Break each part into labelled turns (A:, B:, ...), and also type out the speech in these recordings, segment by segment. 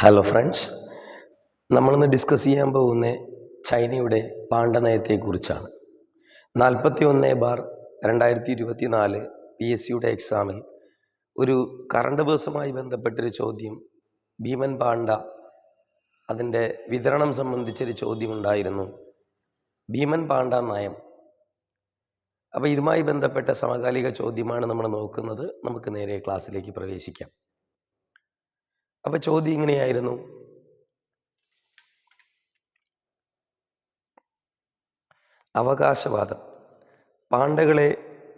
A: Hello friends നമ്മളിന്ന് discuss ചെയ്യാൻ പോകുന്ന ചൈനയുടെ പാണ്ഡനയത്തെക്കുറിച്ചാണ്. നാൽപ്പത്തി ഒന്ന് ബാർ രണ്ടായിരത്തി ഇരുപത്തി നാല് പി എസ് സിയുടെ എക്സാമിൽ ഒരു കറണ്ട് ബേഴ്സുമായി ബന്ധപ്പെട്ടൊരു ചോദ്യം ഭീമൻ പാണ്ഡ അതിന്റെ വിതരണം സംബന്ധിച്ചൊരു ചോദ്യം ഉണ്ടായിരുന്നു ഭീമൻ പാണ്ഡ നയം. അപ്പോൾ ഇതുമായി ബന്ധപ്പെട്ട സമകാലിക ചോദ്യമാണ് നമ്മൾ നോക്കുന്നത്. നമുക്ക് നേരെ ക്ലാസ്സിലേക്ക് പ്രവേശിക്കാം. അപ്പോൾ ചോദ്യം ഇങ്ങനെയായിരുന്നു. അവകാശവാദം. പാണ്ഡകളെ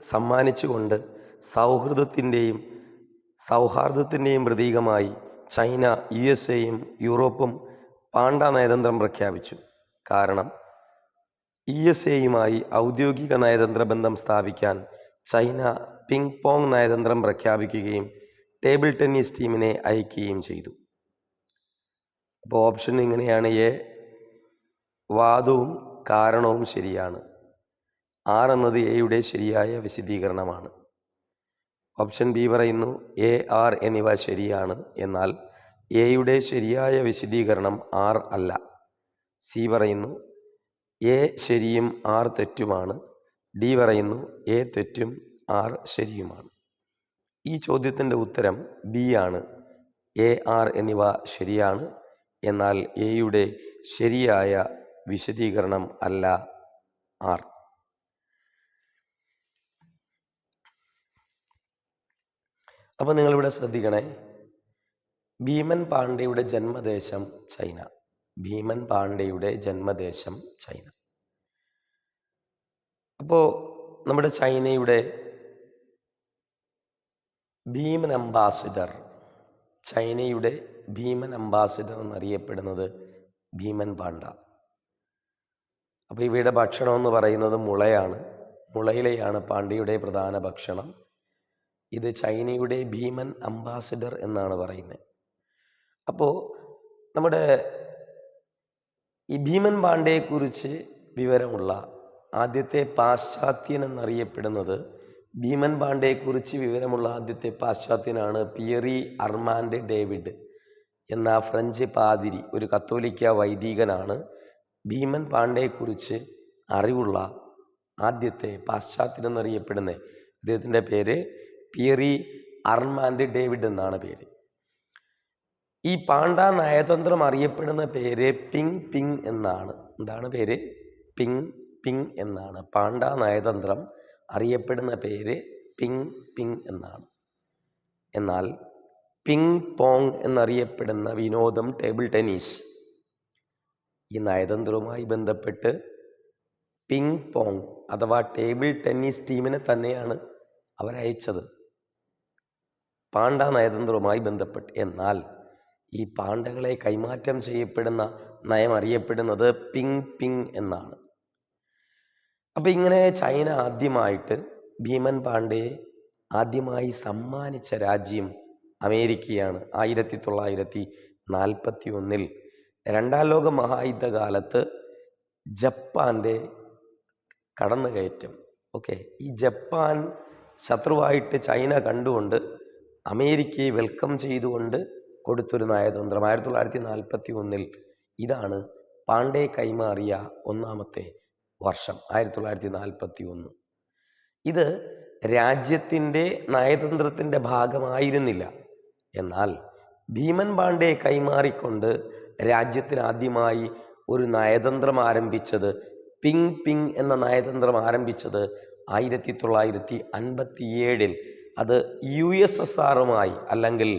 A: സമ്മാനിച്ചുകൊണ്ട് സൗഹൃദത്തിന്റെയും സൗഹാർദ്ദത്തിന്റെയും പ്രതീകമായി ചൈന യു എസ് എയും യൂറോപ്പും പാണ്ഡ നയതന്ത്രം പ്രഖ്യാപിച്ചു. കാരണം ഇ എസ് എയുമായി ഔദ്യോഗിക നയതന്ത്ര ബന്ധം സ്ഥാപിക്കാൻ ചൈന പിങ് പോങ് നയതന്ത്രം പ്രഖ്യാപിക്കുകയും ടേബിൾ ടെന്നീസ് ടീമിനെ അയക്കുകയും ചെയ്തു. അപ്പോൾ ഓപ്ഷൻ ഇങ്ങനെയാണ്. എ വാദവും കാരണവും ശരിയാണ്. ആർ എന്നത് എയുടെ ശരിയായ വിശദീകരണമാണ്. ഓപ്ഷൻ ബി പറയുന്നു എ ആർ എന്നിവ ശരിയാണ്. എന്നാൽ എയുടെ ശരിയായ വിശദീകരണം ആർ അല്ല. സി പറയുന്നു എ ശരിയും ആർ തെറ്റുമാണ്. ഡി പറയുന്നു എ തെറ്റും ആർ ശരിയുമാണ്. ഈ ചോദ്യത്തിന്റെ ഉത്തരം ബി ആണ്. എ ആർ എന്നിവ ശരിയാണ്. എന്നാൽ എയുടെ ശരിയായ വിശദീകരണം അല്ല ആർ. അപ്പോൾ നിങ്ങളിവിടെ ശ്രദ്ധിക്കണേ. ഭീമൻ പാണ്ഡെയുടെ ജന്മദേശം ചൈന. ഭീമൻ പാണ്ഡെയുടെ ജന്മദേശം ചൈന. അപ്പോൾ നമ്മുടെ ചൈനയുടെ ഭീമൻ അംബാസിഡർ. ചൈനയുടെ ഭീമൻ അംബാസിഡർ എന്നറിയപ്പെടുന്നത് ഭീമൻ പാണ്ഡ. അപ്പോൾ ഇവയുടെ ഭക്ഷണം എന്ന് പറയുന്നത് മുളയാണ്. മുളയിലെയാണ് പാണ്ഡ്യയുടെ പ്രധാന ഭക്ഷണം. ഇത് ചൈനയുടെ ഭീമൻ അംബാസിഡർ എന്നാണ് പറയുന്നത്. അപ്പോൾ നമ്മുടെ ഈ ഭീമൻ പാണ്ഡയെക്കുറിച്ച് വിവരമുള്ള ആദ്യത്തെ പാശ്ചാത്യൻ എന്നറിയപ്പെടുന്നത് ഭീമൻ പാണ്ഡെയെക്കുറിച്ച് വിവരമുള്ള ആദ്യത്തെ പാശ്ചാത്യനാണ് പിയറി അർമാൻഡ് ഡേവിഡ് എന്ന ഫ്രഞ്ച് പാതിരി ഒരു കത്തോലിക്ക വൈദികനാണ്. ഭീമൻ പാണ്ഡെയെക്കുറിച്ച് അറിവുള്ള ആദ്യത്തെ പാശ്ചാത്യൻ എന്നറിയപ്പെടുന്നത് അദ്ദേഹത്തിന്റെ പേര് പിയറി അർമാൻഡ് ഡേവിഡ് എന്നാണ് പേര്. ഈ പാണ്ഡ നയതന്ത്രം അറിയപ്പെടുന്ന പേര് പിങ് പിങ് എന്നാണ്. എന്താണ് പേര്? പിങ് പിങ് എന്നാണ്. പാണ്ഡ നയതന്ത്രം അറിയപ്പെടുന്ന പേര് പിങ് പിങ് എന്നാണ്. എന്നാൽ പിങ് പോങ് എന്നറിയപ്പെടുന്ന വിനോദം ടേബിൾ ടെന്നീസ്. ഈ നയതന്ത്രവുമായി ബന്ധപ്പെട്ട് പിങ് പോങ് അഥവാ ടേബിൾ ടെന്നീസ് ടീമിനെ തന്നെയാണ് അവരയച്ചത് പാണ്ഡ നയതന്ത്രവുമായി ബന്ധപ്പെട്ട്. എന്നാൽ ഈ പാണ്ഡകളെ കൈമാറ്റം ചെയ്യപ്പെടുന്ന നയം അറിയപ്പെടുന്നത് പിങ് പിങ് എന്നാണ്. അപ്പം ഇങ്ങനെ ചൈന ആദ്യമായിട്ട് ഭീമൻ പാണ്ഡെയെ ആദ്യമായി സമ്മാനിച്ച രാജ്യം അമേരിക്കയാണ്. ആയിരത്തി തൊള്ളായിരത്തി നാൽപ്പത്തി ഒന്നിൽ രണ്ടാം ലോക മഹായുദ്ധകാലത്ത് ജപ്പാന്റെ കടന്നുകയറ്റം. ഓക്കെ ഈ ജപ്പാൻ ശത്രുവായിട്ട് ചൈന കണ്ടുകൊണ്ട് അമേരിക്കയെ വെൽക്കം ചെയ്തുകൊണ്ട് കൊടുത്തൊരു നയതന്ത്രം. ആയിരത്തി തൊള്ളായിരത്തി നാൽപ്പത്തി ഒന്നിൽ ഇതാണ് പാണ്ഡെ കൈമാറിയ ഒന്നാമത്തെ വർഷം ആയിരത്തി തൊള്ളായിരത്തി നാൽപ്പത്തി ഒന്ന് ഇത് രാജ്യത്തിന്റെ നയതന്ത്രത്തിന്റെ ഭാഗമായിരുന്നില്ല. എന്നാൽ ഭീമൻ പാണ്ഡെ കൈമാറിക്കൊണ്ട് രാജ്യത്തിനാദ്യമായി ഒരു നയതന്ത്രം ആരംഭിച്ചത് പിങ് പിങ് എന്ന നയതന്ത്രം ആരംഭിച്ചത് ആയിരത്തി തൊള്ളായിരത്തി അൻപത്തിയേഴിൽ അത് യു എസ് എസ് ആറുമായി അല്ലെങ്കിൽ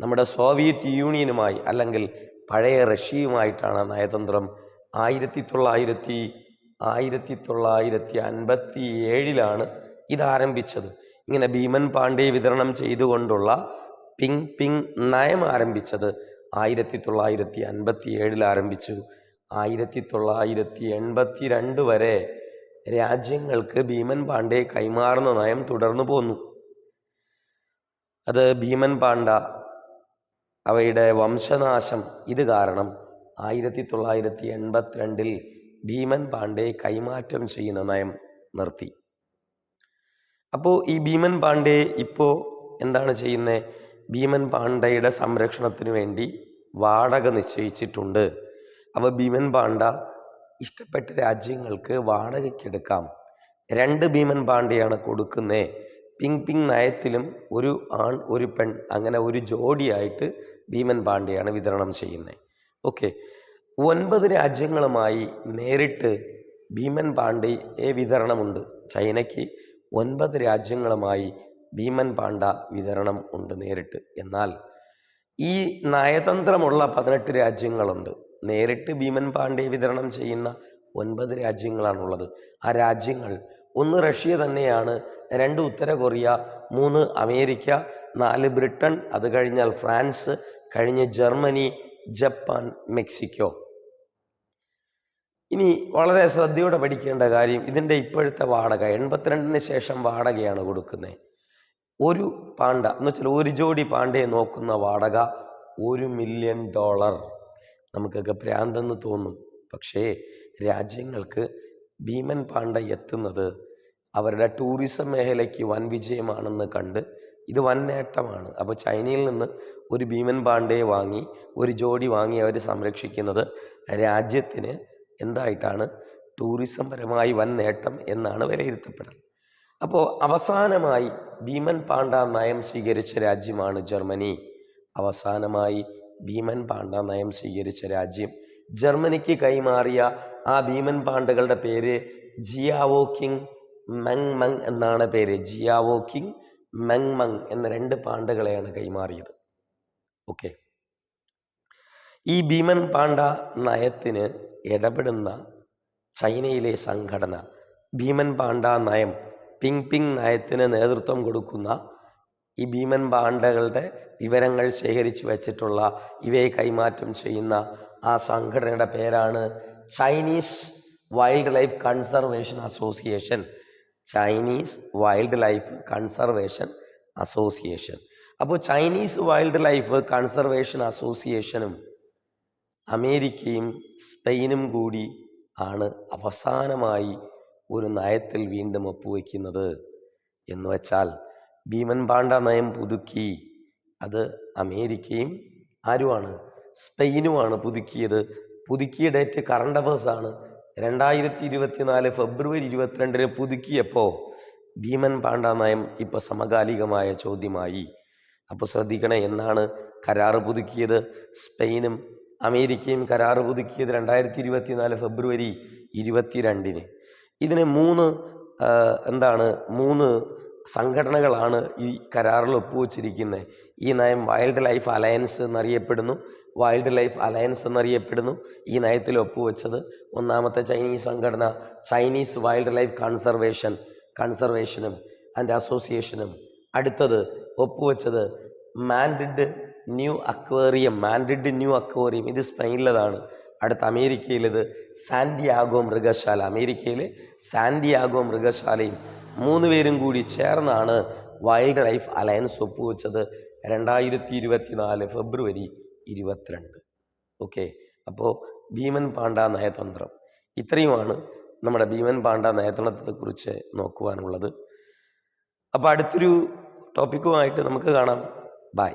A: നമ്മുടെ സോവിയറ്റ് യൂണിയനുമായി അല്ലെങ്കിൽ പഴയ റഷ്യയുമായിട്ടാണ് നയതന്ത്രം ആയിരത്തി തൊള്ളായിരത്തി ആയിരത്തി തൊള്ളായിരത്തി അൻപത്തി ഏഴിലാണ് ഇതാരംഭിച്ചത്. ഇങ്ങനെ ഭീമൻ പാണ്ഡെ വിതരണം ചെയ്തുകൊണ്ടുള്ള പിങ് പിങ് നയം ആരംഭിച്ചത് ആയിരത്തി തൊള്ളായിരത്തി അൻപത്തി ഏഴിൽ ആരംഭിച്ചു. ആയിരത്തി തൊള്ളായിരത്തി എൺപത്തി രണ്ട് വരെ രാജ്യങ്ങൾക്ക് ഭീമൻ പാണ്ഡെ കൈമാറുന്ന നയം തുടർന്നു പോന്നു. അത് ഭീമൻ പാണ്ഡ അവയുടെ വംശനാശം ഇത് കാരണം ആയിരത്തി തൊള്ളായിരത്തി എൺപത്തിരണ്ടിൽ ഭീമൻ പാണ്ഡെ കൈമാറ്റം ചെയ്യുന്ന നയം നിർത്തി. അപ്പോൾ ഈ ഭീമൻ പാണ്ഡെ ഇപ്പോൾ എന്താണ് ചെയ്യുന്നത് ഭീമൻ പാണ്ഡയുടെ സംരക്ഷണത്തിന് വേണ്ടി വാടക നിശ്ചയിച്ചിട്ടുണ്ട്. അപ്പോൾ ഭീമൻ പാണ്ഡ ഇഷ്ടപ്പെട്ട രാജ്യങ്ങൾക്ക് വാടകയ്ക്കെടുക്കാം. രണ്ട് ഭീമൻ പാണ്ഡയാണ് കൊടുക്കുന്നത് പിങ് പിങ് നയത്തിലും ഒരു ആൺ ഒരു പെൺ അങ്ങനെ ഒരു ജോഡിയായിട്ട് ഭീമൻ പാണ്ഡയാണ് വിതരണം ചെയ്യുന്നത് ഓക്കെ. ഒൻപത് രാജ്യങ്ങളുമായി നേരിട്ട് ഭീമൻ പാണ്ഡെ വിതരണമുണ്ട്. ചൈനയ്ക്ക് ഒൻപത് രാജ്യങ്ങളുമായി ഭീമൻ പാണ്ഡ വിതരണം ഉണ്ട് നേരിട്ട്. എന്നാൽ ഈ നയതന്ത്രമുള്ള പതിനെട്ട് രാജ്യങ്ങളുണ്ട്. നേരിട്ട് ഭീമൻ പാണ്ഡെ വിതരണം ചെയ്യുന്ന ഒൻപത് രാജ്യങ്ങളാണുള്ളത്. ആ രാജ്യങ്ങൾ ഒന്ന് റഷ്യ തന്നെയാണ് രണ്ട് ഉത്തര കൊറിയ മൂന്ന് അമേരിക്ക നാല് ബ്രിട്ടൻ അത് കഴിഞ്ഞാൽ ഫ്രാൻസ് കഴിഞ്ഞ് ജർമ്മനി ജപ്പാൻ മെക്സിക്കോ. ഇനി വളരെ ശ്രദ്ധയോടെ പഠിക്കേണ്ട കാര്യം ഇതിന്റെ ഇപ്പോഴത്തെ വാടക എൺപത്തിരണ്ടിന് ശേഷം വാടകയാണ് കൊടുക്കുന്നത് ഒരു പാണ്ട എന്ന് വെച്ചാൽ ഒരു ജോഡി പാണ്ടയെ നോക്കുന്ന വാടക ഒരു മില്യൺ ഡോളർ നമുക്കൊക്കെ ഭ്രാന്തെന്ന് തോന്നും. പക്ഷേ രാജ്യങ്ങൾക്ക് ഭീമൻ പാണ്ട എത്തുന്നത് അവരുടെ ടൂറിസം മേഖലയ്ക്ക് വൻ വിജയമാണെന്ന് കണ്ട് ഇത് വൻ നേട്ടമാണ്. അപ്പോൾ ചൈനയിൽ നിന്ന് ഒരു ഭീമൻ പാണ്ഡയെ വാങ്ങി ഒരു ജോഡി വാങ്ങി അവർ സംരക്ഷിക്കുന്നത് രാജ്യത്തിന് എന്തായിട്ടാണ് ടൂറിസം പരമായി വൻ നേട്ടം എന്നാണ് വിലയിരുത്തപ്പെടുന്നത്. അപ്പോൾ അവസാനമായി ഭീമൻ പാണ്ഡ നയം സ്വീകരിച്ച രാജ്യമാണ് ജർമ്മനി. അവസാനമായി ഭീമൻ പാണ്ഡ നയം സ്വീകരിച്ച രാജ്യം ജർമ്മനിക്ക് കൈമാറിയ ആ ഭീമൻ പാണ്ഡകളുടെ പേര് ജിയാവോ കിങ് മെങ് മങ് എന്നാണ് പേര്. ജിയാവോ കിങ് മെങ് മങ് എന്ന രണ്ട് പാണ്ഡകളെയാണ് കൈമാറിയത്. ഓക്കെ. ഈ ഭീമൻ പാണ്ഡ നയത്തിന് ഇടപെടുന്ന ചൈനയിലെ സംഘടന ഭീമൻ പാണ്ഡ നയം പിങ് പിങ് നയത്തിന് നേതൃത്വം കൊടുക്കുന്ന ഈ ഭീമൻ പാണ്ഡകളുടെ വിവരങ്ങൾ ശേഖരിച്ചു വച്ചിട്ടുള്ള ഇവയെ കൈമാറ്റം ചെയ്യുന്ന ആ സംഘടനയുടെ പേരാണ് Chinese wildlife conservation association. Chinese wildlife conservation association. അപ്പോൾ ചൈനീസ് വൈൽഡ് ലൈഫ് കൺസർവേഷൻ അസോസിയേഷനും അമേരിക്കയും സ്പെയിനും കൂടി ആണ് അവസാനമായി ഒരു നയത്തിൽ വീണ്ടും ഒപ്പുവെക്കുന്നത്. എന്ന് വച്ചാൽ ഭീമൻ പാണ്ഡ നയം പുതുക്കി. അത് അമേരിക്കയും ആരുമാണ്? സ്പെയിനുമാണ് പുതുക്കിയത്. പുതുക്കിയ ഡേറ്റ് കറണ്ട് അഫേഴ്സ് ആണ്. രണ്ടായിരത്തി ഇരുപത്തിനാല് ഫെബ്രുവരി ഇരുപത്തിരണ്ടിന് പുതുക്കിയപ്പോൾ ഭീമൻ പാണ്ഡ നയം ഇപ്പോൾ സമകാലികമായ ചോദ്യമായി. അപ്പോൾ ശ്രദ്ധിക്കണേ എന്നാണ് കരാറ് പുതുക്കിയത്. സ്പെയിനും അമേരിക്കയും കരാറ് പുതുക്കിയത് രണ്ടായിരത്തി ഇരുപത്തിനാല് ഫെബ്രുവരി ഇരുപത്തിരണ്ടിന്. ഇതിന് മൂന്ന് എന്താണ് മൂന്ന് സംഘടനകളാണ് ഈ കരാറിൽ ഒപ്പുവെച്ചിരിക്കുന്നത് ഈ നയം വൈൽഡ് ലൈഫ് അലയൻസ് എന്നറിയപ്പെടുന്നു. വൈൽഡ് ലൈഫ് അലയൻസ് എന്നറിയപ്പെടുന്നു. ഈ നയത്തിൽ ഒപ്പുവെച്ചത് ഒന്നാമത്തെ ചൈനീസ് സംഘടന ചൈനീസ് വൈൽഡ് ലൈഫ് കൺസർവേഷൻ കൺസർവേഷനും ആൻഡ് അസോസിയേഷനും. അടുത്തത് ഒപ്പുവെച്ചത് Madrid new aquarium Madrid new aquarium. ഇത് സ്പെയിനിലതാണ്. അടുത്ത അമേരിക്കയിലത് സാന്റിയാഗോ മൃഗശാല. അമേരിക്കയിലെ സാന്റിയാഗോ മൃഗശാലയും മൂന്ന് പേരും കൂടി ചേർന്നാണ് വൈൽഡ് ലൈഫ് അലയൻസ് ഒപ്പുവെച്ചത് രണ്ടായിരത്തി ഇരുപത്തിനാല് ഫെബ്രുവരി ഇരുപത്തിരണ്ട്. ഓക്കെ. അപ്പോൾ ഭീമൻ പാണ്ഡ നയതന്ത്രം. ഇത്രയുമാണ് നമ്മുടെ ഭീമൻ പാണ്ഡ നയതന്ത്രത്തെക്കുറിച്ച് നോക്കുവാനുള്ളത്. അപ്പോൾ അടുത്തൊരു ടോപ്പിക്കുമായിട്ട് നമുക്ക് കാണാം. ബായ്